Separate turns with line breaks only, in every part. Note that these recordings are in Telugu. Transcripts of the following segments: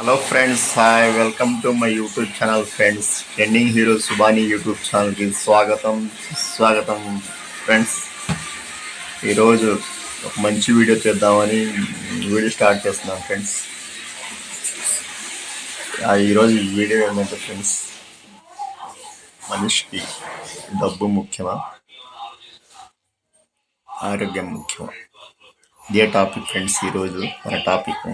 Hello friends hi welcome to my YouTube channel friends trending hero Subani YouTube ఛానల్కి స్వాగతం. స్వాగతం ఫ్రెండ్స్ ఈరోజు ఒక మంచి వీడియో చేద్దామని వీడియో స్టార్ట్ చేస్తున్నాను ఫ్రెండ్స్ ఈరోజు వీడియో ఏంటంటే ఫ్రెండ్స్ మనిషికి డబ్బు ముఖ్యమా? ఆరోగ్యం ముఖ్యమా? ఇదే టాపిక్ ఫ్రెండ్స్ ఈరోజు మన టాపిక్.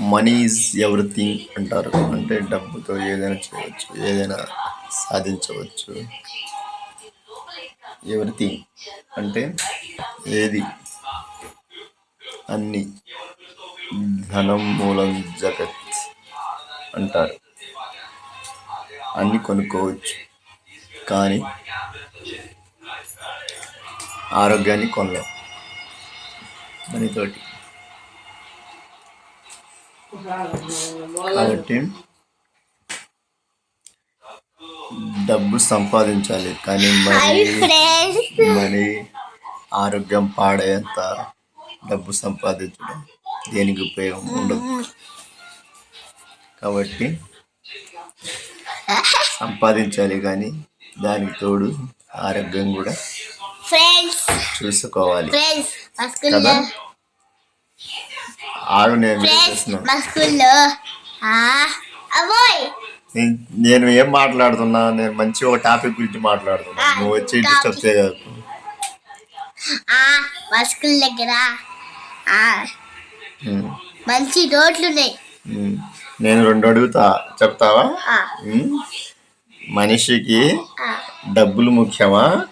మనీ ఈజ్ ఎవ్రీథింగ్ అంటారు. అంటే డబ్బుతో ఏదైనా చేయవచ్చు ఏదైనా సాధించవచ్చు. ఎవ్రీథింగ్ అంటే ఏది? అన్ని. ధనం మూలం జగత్ అంటారు. అన్ని కొనుక్కోవచ్చు. కానీ ఆరోగ్యాన్ని కొనలేం. మనతోటి కాబట్టి డబ్బు సంపాదించాలి కానీ మరి మరి ఆరోగ్యం పాడేంత డబ్బు సంపాదించడం దేనికి ఉపయోగం ఉండదు. కాబట్టి సంపాదించాలి కానీ దానికి తోడు ఆరోగ్యం కూడా చూసుకోవాలి. కదా? ఆగు నేను
మా స్కూల్లో.
నేను ఏం మాట్లాడుతున్నా? నేను మంచి ఒక టాపిక్ గురించి మాట్లాడుతున్నా. నువ్వు వచ్చి. డిస్టర్బ్ చేయగలవు.
ఆ మా స్కూల్ దగ్గర మంచి రోడ్లు ఉన్నాయి.
నేను రెండు అడుగుతా. చెప్తావా. మనిషికి డబ్బులు ముఖ్యమా?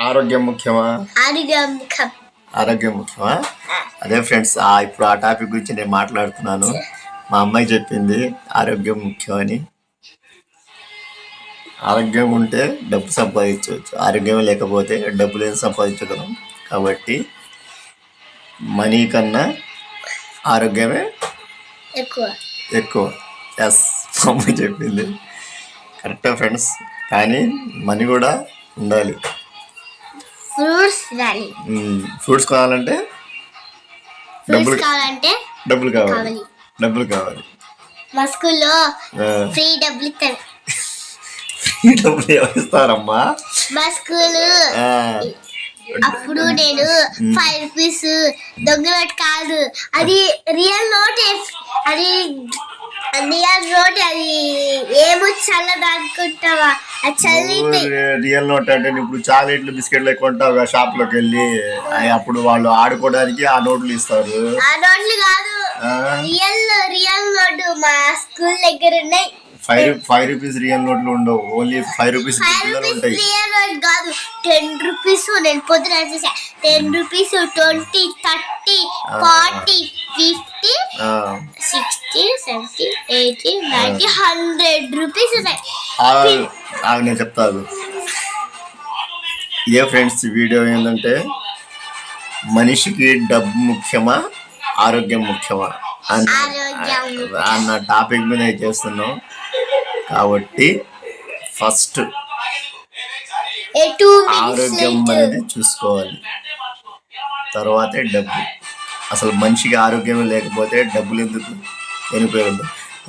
ఆరోగ్యం ముఖ్యమా?
ఆరోగ్యం కప్
ఆరోగ్యం ముఖ్యమా? అదే ఫ్రెండ్స్ ఇప్పుడు ఆ టాపిక్ గురించి నేను మాట్లాడుతున్నాను. మా అమ్మాయి చెప్పింది ఆరోగ్యం ముఖ్యమని. ఆరోగ్యం ఉంటే డబ్బు సంపాదించవచ్చు. ఆరోగ్యం లేకపోతే డబ్బులు ఏం సంపాదించగలం? కాబట్టి మనీ కన్నా ఆరోగ్యమే
ఎక్కువ.
ఎక్కువ. ఎస్ మా అమ్మాయి చెప్పింది. కరెక్టే ఫ్రెండ్స్? కానీ మనీ కూడా ఉండాలి.
ఫ్రూట్స్ తినాలి
ఫ్రూట్స్ కావాలంటే డబ్బులు
కావాలంటే
డబ్బులు కావాలి. డబ్బులు కావాలి.
మా స్కూల్లో ఫ్రీ డబ్బులు ఇస్తారు
ఈ డబ్బులు ఎవరు ఇస్తారమ్మా?
మా స్కూల్ అప్పుడు నేను ఫైవ్ రూపీస్ దొంగ నోట్ కాదు అది రియల్ నోట్ అది రియల్ నోట్ అది ఏమో చల్లదు అనుకుంటావా అది చల్లింది.
రియల్ నోట్ అంటే నువ్వు ఇప్పుడు చాక్లెట్లు బిస్కెట్లు ఎక్కువ ఉంటావు షాప్లోకి వెళ్ళి అవి అప్పుడు వాళ్ళు ఆడుకోవడానికి ఆ నోట్లు ఇస్తారు.
ఆ నోట్లు కాదు రియల్ రియల్ నోట్ మా స్కూల్ దగ్గర ఉన్నాయి.
ఫైవ్ ఫైవ్ రూపీస్ రియల్ నోట్లు ఉండవు. ఓన్లీ ఫైవ్ రూపీస్
రూపీస్
ఉంటాయి.
కాదు. టెన్ రూపీస్ నేను పొద్దున చూసా ten rupees twenty thirty forty fifty sixty seventy eighty ninety hundred rupees ఉన్నాయి.
ఆగు నేను చెప్తాను ఇదే ఫ్రెండ్స్ వీడియో ఏంటంటే మనిషికి డబ్బు ముఖ్యమా ఆరోగ్యం ముఖ్యమా? అన్న అన్న టాపిక్ మీద చేస్తున్నాం. కాబట్టి ఫస్ట్ ఆరోగ్యం అనేది చూసుకోవాలి. తర్వాతే డబ్బు. అసలు మనిషికి ఆరోగ్యం లేకపోతే డబ్బులు ఎందుకు? ఏం ఉపయోగం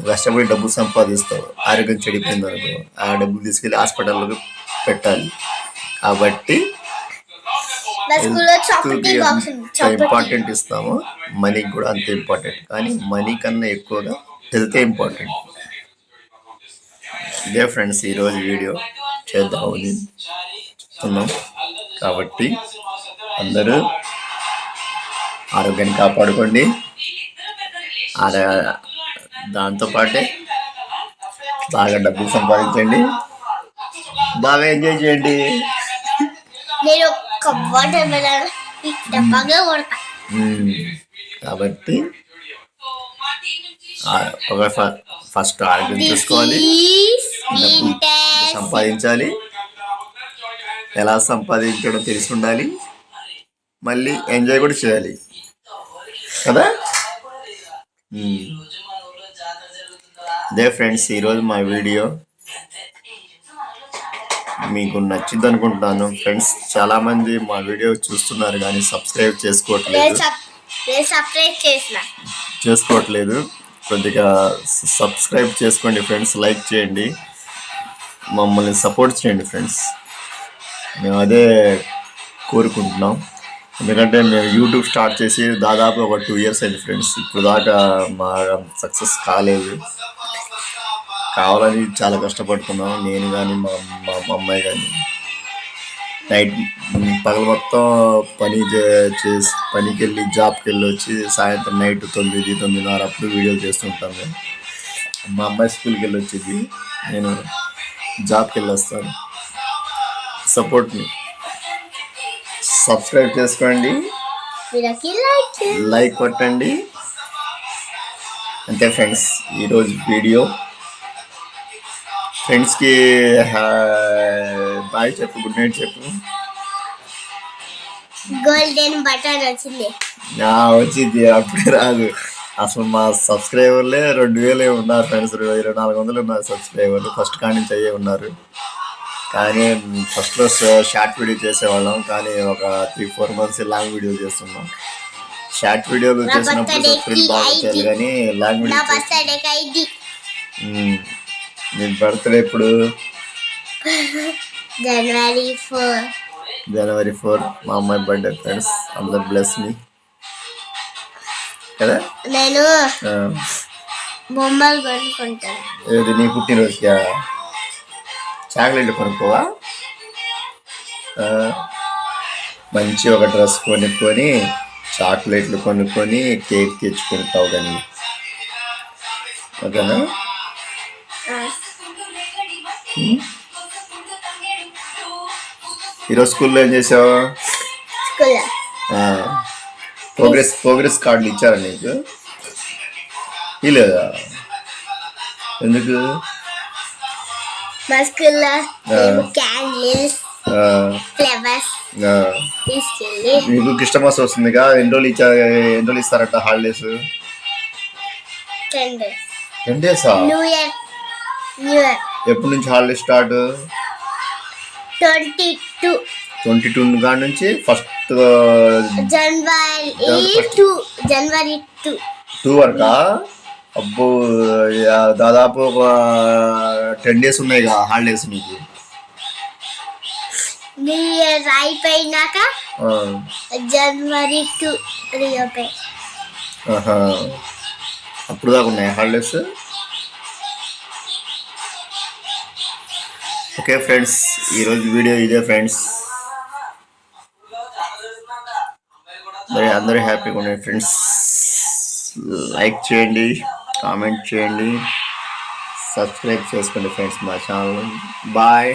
కష్టపడి డబ్బు సంపాదిస్తావు. ఆరోగ్యం చెడిపోయింది అనుకో. ఆ డబ్బులు తీసుకెళ్ళి హాస్పిటల్లో పెట్టాలి. కాబట్టి ఇంపార్టెంట్ ఇస్తామో. మనీకి కూడా అంతే ఇంపార్టెంట్ కానీ మనీ కన్నా ఎక్కువగా హెల్త్ ఇంపార్టెంట్ ఇదే ఫ్రెండ్స్ ఈరోజు వీడియో చేద్దామని చెప్తున్నాం కాబట్టి అందరూ ఆరోగ్యాన్ని కాపాడుకోండి. దాంతోపాటే బాగా డబ్బులు సంపాదించండి. బాగా ఎంజాయ్ చేయండి. కాబట్టి ఒక ఫస్ట్ ఆరోగ్యం చూసుకోవాలి సంపాదించాలి. ఎలా సంపాదించడం తెలిసి ఉండాలి. మళ్ళీ ఎంజాయ్ కూడా చేయాలి. కదా. అదే ఫ్రెండ్స్ ఈరోజు మా వీడియో మీకు నచ్చింది అనుకుంటున్నాను. ఫ్రెండ్స్ చాలా మంది మా వీడియో చూస్తున్నారు కానీ సబ్స్క్రైబ్ చేసుకోవట్లేదు. చేసుకోవట్లేదు. కొద్దిగా సబ్స్క్రైబ్ చేసుకోండి ఫ్రెండ్స్ లైక్ చేయండి. మమ్మల్ని సపోర్ట్ చేయండి ఫ్రెండ్స్ మేము అదే కోరుకుంటున్నాం. ఎందుకంటే మేము యూట్యూబ్ స్టార్ట్ చేసి దాదాపు ఒక టూ ఇయర్స్ అయింది ఫ్రెండ్స్ ఇప్పుడు దాకా మా సక్సెస్ కాలేదు. కావాలని చాలా కష్టపడుతున్నాం. నేను కానీ మా మా అమ్మాయి కానీ నైట్ పగల మొత్తం పని చే- చేసి పనికి వెళ్ళి జాబ్కి వెళ్ళి వచ్చి సాయంత్రం నైట్ తొమ్మిది తొమ్మిదిన్నర అప్పుడు వీడియోలు చేస్తుంటాం మేము. మా అమ్మాయి స్కూల్కి వెళ్ళి వచ్చింది. నేను జాబ్కి వెళ్ళి వస్తాను. Support me. సబ్స్క్రైబ్ చేసుకోండి.
లైక్.
కొట్టండి. అంతే ఫ్రెండ్స్ ఈరోజు వీడియో. ఫ్రెండ్స్కి బాయ్ చెప్పు గుడ్ నైట్ చెప్పు.
గోల్డెన్ బటన్ వచ్చింది.
నా వచ్చింది అప్పుడే రాదు. అసలు మా సబ్స్క్రైబర్లే రెండు వేలే ఉన్నారు ఫ్రెండ్స్ ఇరవై నాలుగు వందలు ఉన్నారు సబ్స్క్రైబర్లు. ఫస్ట్ కాడి నుంచి అయ్యే ఉన్నారు. కానీ ఫస్ట్లో షార్ట్ వీడియో చేసేవాళ్ళం. కానీ ఒక three four months long video చేస్తున్నాం. షార్ట్ వీడియోలు చేసినప్పుడు
birthday సబ్స్క్రైబ్కి
బాగా వచ్చారు
ఐదు.
కానీ లాంగ్ వీడియో మీ బర్త్డే ఎప్పుడు?
జనవరి ఫోర్.
జనవరి ఫోర్. మా అమ్మాయి బర్త్డే ఫ్రెండ్స్ అందరు బ్లెస్ మీ కదా?
నేను బొమ్మలు కొనుక్కుంటాను
ఏది నీ పుట్టినరోజుగా చాక్లెట్లు కొనుక్కోవా? మంచి ఒక డ్రెస్ కొనుక్కొని చాక్లెట్లు కొనుక్కొని కేక్ తెచ్చుకుంటావు కానీ ఓకేనా? ఈరోజు స్కూల్లో ఏం చేసావు? ప్రోగ్రెస్ ప్రోగ్రెస్ కార్డులు ఇచ్చారా నీకు? ఇలేదా ఎందుకు?
మా స్కూల్లో
ఆ.
మేము క్యాండిల్స్
ఆ,
ఫ్లవర్స్
ఆ.
తీసుకెళ్ళి
మీకు క్రిస్టమస్ వస్తుందిగా ఎన్ని రోజులు ఇచ్చా ఎన్ని రోజులు ఇస్తారట హాలిడేస్?
Ten days.
టెన్ డేసా?
New year new year.
ఎప్పటి నుంచి holidays start?
Twenty two
twenty two కాడి నుంచి ఫస్ట్
జనవరి టూ జనవరి టూ
టూ వరకా? అబ్బో దాదాపు ఒక టెన్ డేస్ ఉన్నాయి కదా హాలిడేస్ నీకు.
న్యూ ఇయర్ అయిపోయినాక జనవరి టూ రీఓపెన్.
అప్పుడు దాకా ఉన్నాయి హాలిడేస్ ఓకే ఫ్రెండ్స్ ఈరోజు వీడియో ఇదే ఫ్రెండ్స్ మరి అందరూ హ్యాపీగా ఉండండి ఫ్రెండ్స్ లైక్ చేయండి కామెంట్ చేయండి. సబ్స్క్రైబ్ చేసుకోండి ఫ్రెండ్స్ మా ఛానల్ బాయ్